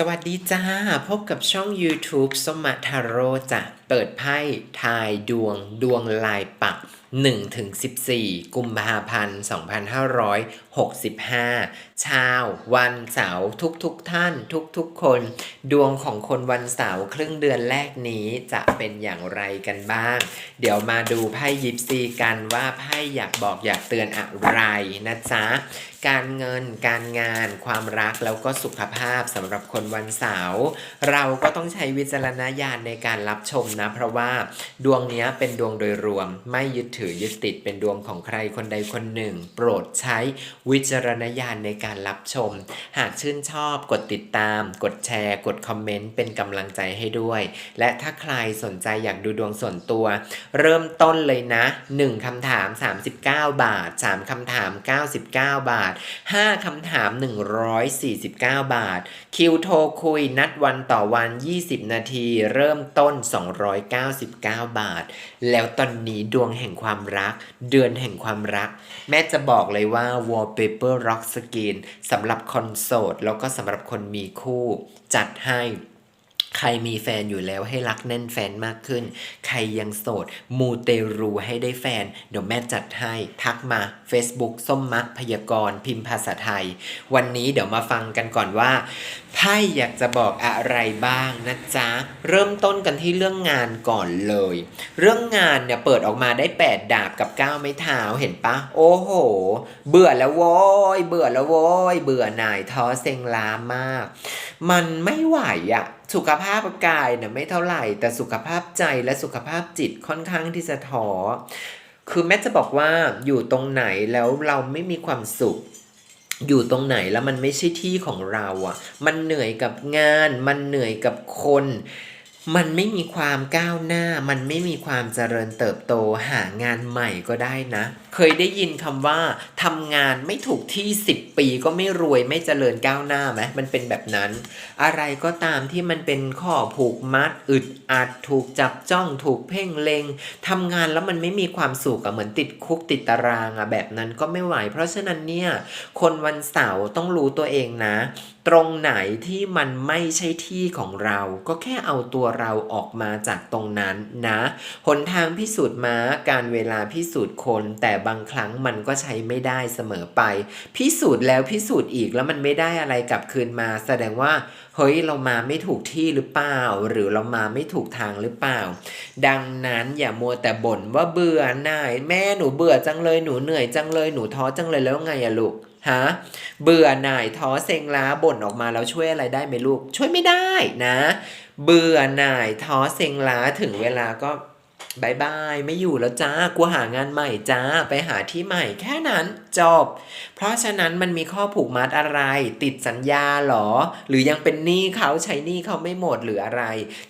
สวัสดีจ้า พบกับช่อง YouTube สมัทาโร่จ้ะ เปิดไพ่ทายดวงดวงลายปัก1-14 กุมภาพันธ์ 2565 ชาววันเสาร์ทุกๆทท่านทุกๆคน ดวงของคนวันเสาร์ครึ่งเดือนแรกนี้จะเป็นอย่างไรกันบ้าง เดี๋ยวมาดูไพ่ยิปซีกันว่าไพ่อยากบอกอยากเตือนอะไรนะจ๊ะการเงิน การงาน ความรักแล้วก็สุขภาพสำหรับคนวันเสาร์เราก็ต้องใช้วิจารณญาณในการรับชมนะ เพราะว่าดวงนี้เป็นดวงโดยรวมไม่ยึดถือยึดติดเป็นดวงของใครคนใดคนหนึ่ง โปรดใช้วิจารณญาณในการรับชม หากชื่นชอบกดติดตาม กดแชร์ กดคอมเมนต์เป็นกำลังใจให้ด้วย และถ้าใครสนใจอยากดูดวงส่วนตัว เริ่มต้นเลยนะ 1คำถาม 39 บาท 3คำถาม 99 บาท 5คำถาม 149 บาท คิวโทรคุยนัดวันต่อวัน 20 นาที เริ่มต้น 299 บาท แล้วตอนนี้ดวงแห่งความรัก เดือนแห่งความรัก แม่จะบอกเลยว่า wallpaper rock skin สำหรับคนโสดแล้วก็สำหรับคนมีคู่ จัดให้ ใครมีแฟนอยู่แล้วให้รักแน่นแฟนมากขึ้น ใครยังโสด มูเตรูให้ได้แฟน เดี๋ยวแม่จัดให้ ทักมา Facebook ส้มมักพยากรพิมพ์ภาษาไทย วันนี้เดี๋ยวมาฟังกันก่อนว่าไพ่อยากจะบอกอะไรบ้างนะจ๊ะ เริ่มต้นกันที่เรื่องงานก่อนเลย เรื่องงานเนี่ยเปิดออกมาได้ 8 ดาบกับ 9 ไม้เท้าเห็นปะ โอ้โห เบื่อแล้วโว้ย เบื่อแล้วโว้ย เบื่อหน่ายท้อเซ็งล้ามาก มันไม่ไหวอะ สุขภาพกายเนี่ยไม่เท่าไหร่ แต่สุขภาพใจและสุขภาพจิตค่อนข้างที่จะท้อคือแม่จะบอกว่าอยู่ตรงไหนแล้วเราไม่มีความสุข อยู่ตรงไหนแล้วมันไม่ใช่ที่ของเราอะ่ะ มันเหนื่อยกับงาน มันเหนื่อยกับคน มันไม่มีความก้าวหน้า มันไม่มีความเจริญเติบโตหางานใหม่ก็ได้นะ เคยได้ยินคำว่าทำงานไม่ถูกที่ 10 ปีก็ไม่รวยไม่เจริญก้าวหน้าไหมมันเป็นแบบนั้น อะไรก็ตามที่มันเป็นข้อผูกมัด อึดอัดถูกจับจ้องถูกเพ่งเลงทำงานแล้วมันไม่มีความสุขอะเหมือนติดคุกติดตารางอะแบบนั้นก็ไม่ไหว เพราะฉะนั้นเนี่ยคนวันเสาร์ต้องรู้ตัวเองนะ ตรงไหนที่มันไม่ใช่ที่ของเรา ก็แค่เอาตัวเราออกมาจากตรงนั้นนะหนทางพิสูจน์ม้าการเวลาพิสูจน์คนแต่บางครั้งมันก็ใช้ไม่ได้เสมอไป พิสูจน์แล้วพิสูจน์อีกแล้วมันไม่ได้อะไรกลับคืนมา แสดงว่าเฮ้ยเรามาไม่ถูกที่หรือเปล่า หรือเรามาไม่ถูกทางหรือเปล่า ดังนั้นอย่ามัวแต่บ่นว่าเบื่อหน่าย แม่หนูเบื่อจังเลยหนูเหนื่อยจังเลยหนูท้อจังเลยแล้วไงอะลูกฮะเบื่อหน่ายท้อเซ็งล้าบ่นออกมาแล้วช่วยอะไรได้ไหมลูก ช่วยไม่ได้นะ เบื่อหน่ายท้อเซ็งล้าถึงเวลาก็ บายบายไม่อยู่แล้วจ้ากูหางานใหม่จ้าไปหาที่ใหม่แค่นั้นจบ เพราะฉะนั้นมันมีข้อผูกมัดอะไร ติดสัญญาหรอ หรือยังเป็นหนี้เขาใช้หนี้เขาไม่หมดหรืออะไร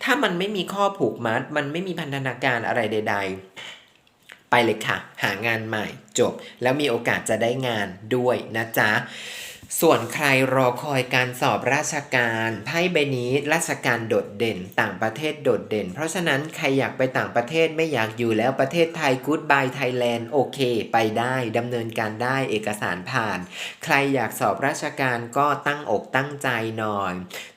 ถ้ามันไม่มีข้อผูกมัด มันไม่มีพันธนาการอะไรใด ๆไปเลยค่ะ หางานใหม่จบ แล้วมีโอกาสจะได้งานด้วยนะจ๊ะ ส่วนใครรอคอยการสอบราชการไพ่ใบนี้ราชการโดดเด่น ต่างประเทศโดดเด่น เพราะฉะนั้นใครอยากไปต่างประเทศไม่อยากอยู่แล้วประเทศไทยกู๊ดบายไทยแลนด์โอเค ไปได้ดำเนินการได้เอกสารผ่าน ใครอยากสอบราชการก็ตั้งอกตั้งใจหน่อย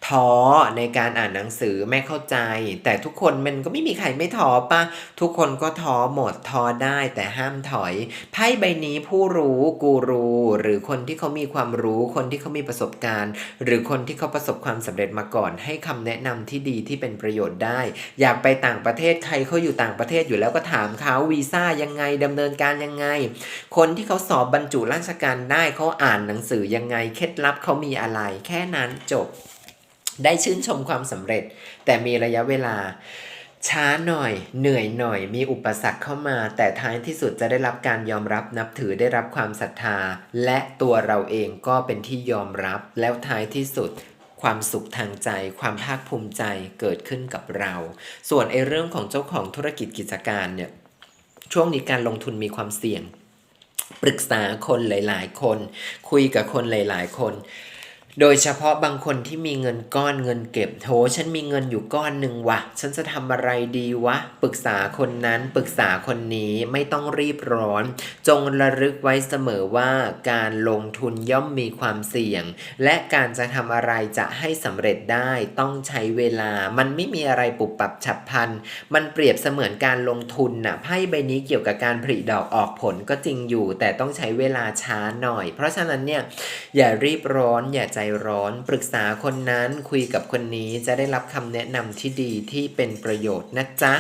ท้อในการอ่านหนังสือไม่เข้าใจ แต่ทุกคนมันก็ไม่มีใครไม่ท้อปะทุกคนก็ท้อหมดท้อได้แต่ห้ามถอยไพ่ใบนี้ผู้รู้กูรูหรือคนที่เขามีความรู้คนที่เขามีประสบการณ์ หรือคนที่เขาประสบความสำเร็จมาก่อน ให้คำแนะนำที่ดีที่เป็นประโยชน์ได้ อยากไปต่างประเทศใครเขาอยู่ต่างประเทศอยู่แล้วก็ถามเขาวีซ่ายังไงดำเนินการยังไง คนที่เขาสอบบรรจุราชการได้เขาอ่านหนังสือยังไงเคล็ดลับเขามีอะไร แค่นั้นจบ ได้ชื่นชมความสำเร็จ แต่มีระยะเวลา ช้าหน่อย เหนื่อยหน่อย มีอุปสรรคเข้ามา แต่ท้ายที่สุดจะได้รับการยอมรับนับถือได้รับความศรัทธา และตัวเราเองก็เป็นที่ยอมรับ แล้วท้ายที่สุดความสุขทางใจ ความภาคภูมิใจเกิดขึ้นกับเรา ส่วนไอ้เรื่องของเจ้าของธุรกิจกิจการเนี่ย ช่วงนี้การลงทุนมีความเสี่ยง ปรึกษาคนหลาย ๆ คน คุยกับคนหลาย ๆ คน โดยเฉพาะบางคนที่มีเงินก้อนเงินเก็บโถฉันมีเงินอยู่ก้อนหนึ่งวะฉันจะทำอะไรดีวะ ปรึกษาคนนั้นปรึกษาคนนี้ไม่ต้องรีบร้อน จงระลึกไว้เสมอว่าการลงทุนย่อมมีความเสี่ยง และการจะทำอะไรจะให้สำเร็จได้ต้องใช้เวลา มันไม่มีอะไรปุบปับฉับพลัน มันเปรียบเสมือนการลงทุนน่ะไพ่ใบนี้เกี่ยวกับการผลิดอกออกผลก็จริงอยู่ แต่ต้องใช้เวลาช้าหน่อย เพราะฉะนั้นเนี่ยอย่ารีบร้อนอย่าใจร้อน ปรึกษาคนนั้นคุยกับคนนี้จะได้รับคำแนะนำที่ดีที่เป็นประโยชน์นะจ๊ะ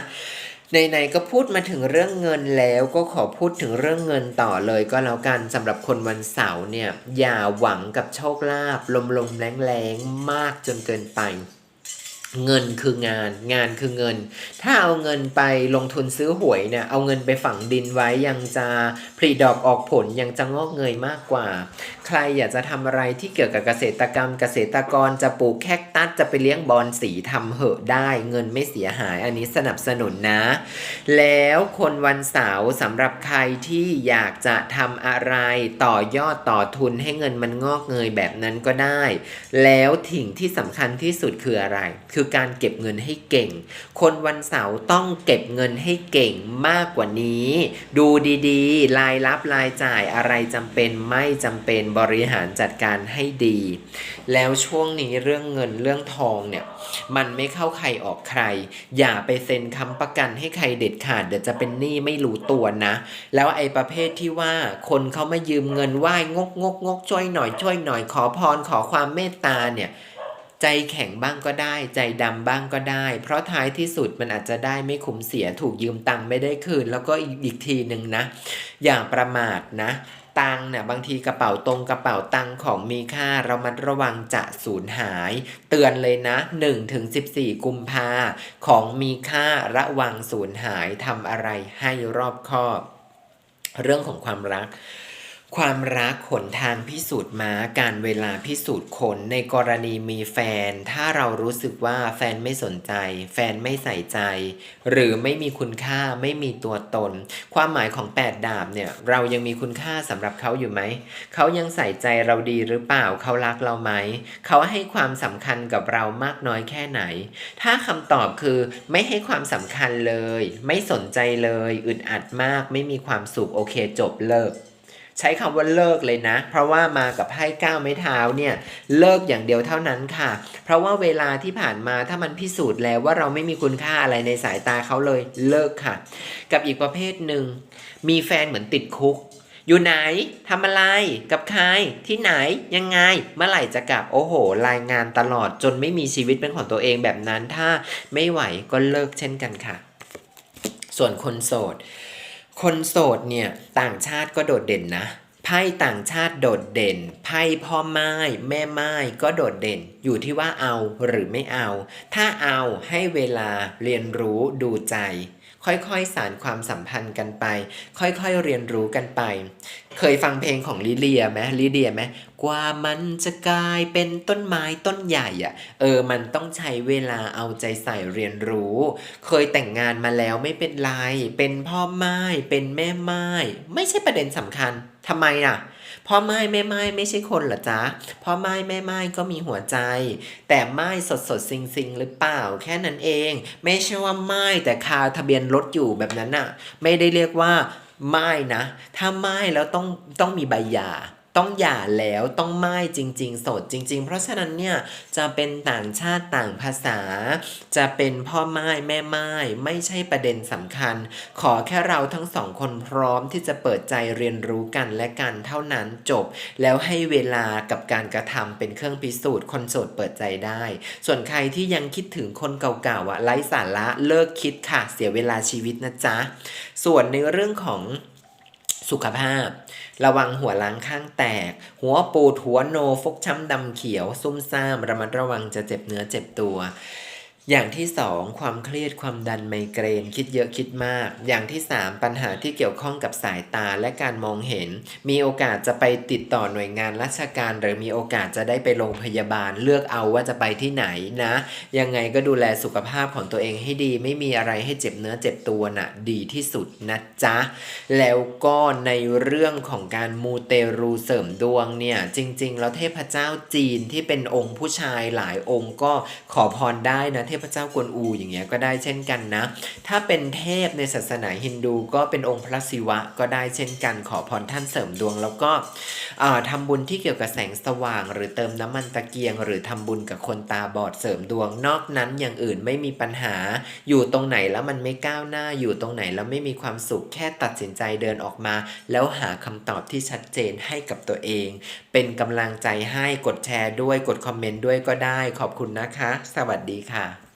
ไหนๆก็พูดมาถึงเรื่องเงินแล้วก็ขอพูดถึงเรื่องเงินต่อเลยก็แล้วกันสำหรับคนวันเสาร์เนี่ยอย่าหวังกับโชคลาภลมๆแรงๆมากจนเกินไป เงินคืองานงานคือเงิน ถ้าเอาเงินไปลงทุนซื้อหวยเนี่ยเอาเงินไปฝังดินไว้ยังจะผลิดอกออกผลยังจะงอกเงยมากกว่า ใครอยากจะทำอะไรที่เกี่ยวกับเกษตรกรรม เกษตรกรจะปลูกแคคตัสจะไปเลี้ยงบอลสีทำเหอะได้เงินไม่เสียหาย อันนี้สนับสนุนนะ แล้วคนวันเสาร์สำหรับใครที่อยากจะทำอะไรต่อยอดต่อทุนให้เงินมันงอกเงยแบบนั้นก็ได้ แล้วถิ่งที่สำคัญที่สุดคืออะไรคือือการเก็บเงินให้เก่ง คนวันเสาร์ต้องเก็บเงินให้เก่งมากกว่านี้ ดูดีๆ รายรับรายจ่ายอะไรจำเป็นไม่จำเป็นบริหารจัดการให้ดี แล้วช่วงนี้เรื่องเงินเรื่องทองเนี่ย มันไม่เข้าใครออกใคร อย่าไปเซ็นค้ำประกันให้ใครเด็ดขาดเดี๋ยวจะเป็นหนี้ไม่รู้ตัวนะ แล้วไอ้ประเภทที่ว่าคนเขามายืมเงินไหว้งกงกงกช่วยหน่อยช่วยหน่อยขอพรขอความเมตตาเนี่ย ใจแข็งบ้างก็ได้ ใจดำบ้างก็ได้ เพราะท้ายที่สุดมันอาจจะได้ไม่คุ้มเสียถูกยืมตังค์ไม่ได้คืน แล้วก็อีกอีกทีหนึ่งนะ อย่าประมาทนะตังค์เนี่ยบางทีกระเป๋าตรงกระเป๋าตังค์ของมีค่าเรามัดระวังจะสูญหาย เตือนเลยนะ1ถึง14 กุมภาของมีค่าระวังสูญหายทำอะไรให้รอบคอบ เรื่องของความรัก ความรักขนทางพิสูจน์มาการเวลาพิสูจน์คนในกรณีมีแฟน ถ้าเรารู้สึกว่าแฟนไม่สนใจ แฟนไม่ใส่ใจ หรือไม่มีคุณค่าไม่มีตัวตน ความหมายของแปดดาบเนี่ย เรายังมีคุณค่าสำหรับเขาอยู่ไหม เขายังใส่ใจเราดีหรือเปล่าเขารักเราไหม เขาให้ความสำคัญกับเรามากน้อยแค่ไหน ถ้าคำตอบคือไม่ให้ความสำคัญเลย ไม่สนใจเลย อึดอัดมาก ไม่มีความสุขโอเคจบเลิก ใช้คำว่าเลิกเลยนะ เพราะว่ามากับไพ่ก้าวไม้เท้าเนี่ยเลิกอย่างเดียวเท่านั้นค่ะ เพราะว่าเวลาที่ผ่านมาถ้ามันพิสูจน์แล้วว่าเราไม่มีคุณค่าอะไรในสายตาเขาเลยเลิกค่ะ กับอีกประเภทหนึ่งมีแฟนเหมือนติดคุกอยู่ไหนทำอะไรกับใครที่ไหนยังไง เมื่อไหร่จะกลับโอ้โห รายงานตลอดจนไม่มีชีวิตเป็นของตัวเองแบบนั้น ถ้าไม่ไหวก็เลิกเช่นกันค่ะ ส่วนคนโสด คนโสดเนี่ยต่างชาติก็โดดเด่นนะไพ่ต่างชาติโดดเด่น ไพ่พ่อไม้แม่ไม้ก็โดดเด่น อยู่ที่ว่าเอาหรือไม่เอา ถ้าเอาให้เวลาเรียนรู้ดูใจ ค่อยๆ สารความสัมพันธ์กันไป ค่อยๆ เรียนรู้กันไป เคยฟังเพลงของลิเลียไหมลิเดียไหมกว่ามันจะกลายเป็นต้นไม้ต้นใหญ่อะเออ มันต้องใช้เวลาเอาใจใส่เรียนรู้ เคยแต่งงานมาแล้วไม่เป็นไร เป็นพ่อไม้ เป็นแม่ไม้ ไม่ใช่ประเด็นสำคัญทำไมอะ พ่อไม้แม่ไม้ไม่ใช่คนเหรอจ๊ะพ่อไม้แม่ไม้ก็มีหัวใจ แต่ไม้สดสดซิงซิงหรือเปล่า แค่นั้นเอง ไม่ใช่ว่าไม้แต่คาทะเบียนรถอยู่แบบนั้นอะไม่ได้เรียกว่าไม้นะ ถ้าไม้แล้วต้องต้องมีใบหย่า ต้องหย่าแล้วต้องไม้จริง ๆ โสดจริง ๆ เพราะฉะนั้นเนี่ยจะเป็นต่างชาติต่างภาษา จะเป็นพ่อไม้แม่ไม้ไม่ใช่ประเด็นสำคัญ ขอแค่เราทั้งสองคนพร้อมที่จะเปิดใจเรียนรู้กันและกันเท่านั้นจบ แล้วให้เวลากับการกระทำเป็นเครื่องพิสูจน์คนโสดเปิดใจได้ ส่วนใครที่ยังคิดถึงคนเก่าๆอะไร้สาระเลิกคิดค่ะเสียเวลาชีวิตนะจ๊ะส่วนในเรื่องของ สุขภาพ ระวังหัวล้างข้างแตก หัวปูดหัวโนฟกช้ำดำเขียว ซุ่มซ่ามระมัดระวังจะเจ็บเนื้อเจ็บตัว อย่างที่สองความเครียดความดันไมเกรน คิดเยอะคิดมาก อย่างที่สามปัญหาที่เกี่ยวข้องกับสายตาและการมองเห็น มีโอกาสจะไปติดต่อหน่วยงานราชการ หรือมีโอกาสจะได้ไปโรงพยาบาลเลือกเอาว่าจะไปที่ไหนนะ ยังไงก็ดูแลสุขภาพของตัวเองให้ดี ไม่มีอะไรให้เจ็บเนื้อเจ็บตัวน่ะดีที่สุดนะจ๊ะ แล้วก็ในเรื่องของการมูเตรูเสริมดวงเนี่ยจริง ๆ แล้วเทพเจ้าจีนที่เป็นองค์ผู้ชายหลายองค์ก็ขอพรได้นะเทพพเจ้ากวนอูอย่างเงี้ยก็ได้เช่นกันนะ ถ้าเป็นเทพในศาสนาฮินดูก็เป็นองค์พระศิวะก็ได้เช่นกันขอพรท่านเสริมดวง แล้วก็อ่าทำบุญที่เกี่ยวกับแสงสว่าง หรือเติมน้ำมันตะเกียง หรือทำบุญกับคนตาบอดเสริมดวง นอกนั้นอย่างอื่นไม่มีปัญหา อยู่ตรงไหนแล้วมันไม่ก้าวหน้าอยู่ตรงไหนแล้วไม่มีความสุขแค่ตัดสินใจเดินออกมา แล้วหาคำตอบที่ชัดเจนให้กับตัวเอง เป็นกำลังใจให้กดแชร์ด้วยกดคอมเมนต์ด้วยก็ได้ขอบคุณนะคะ สวัสดีค่ะ